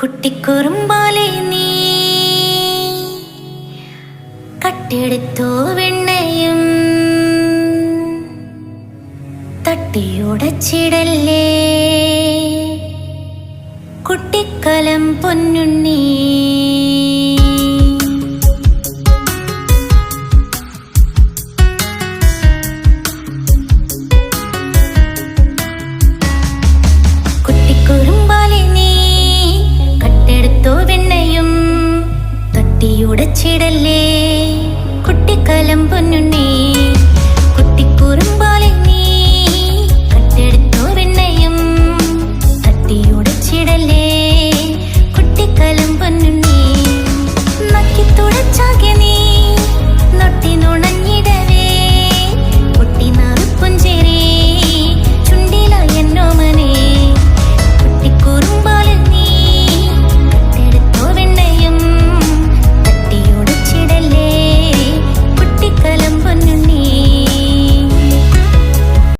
കുട്ടിക്കുറുമ്പാലെ നീ കട്ടെടുത്തോ വെണ്ണയും തട്ടിയുടച്ചിടല്ലേ കുട്ടിക്കലം പൊന്നുണ്ണീ തുടച്ചിടല്ലേ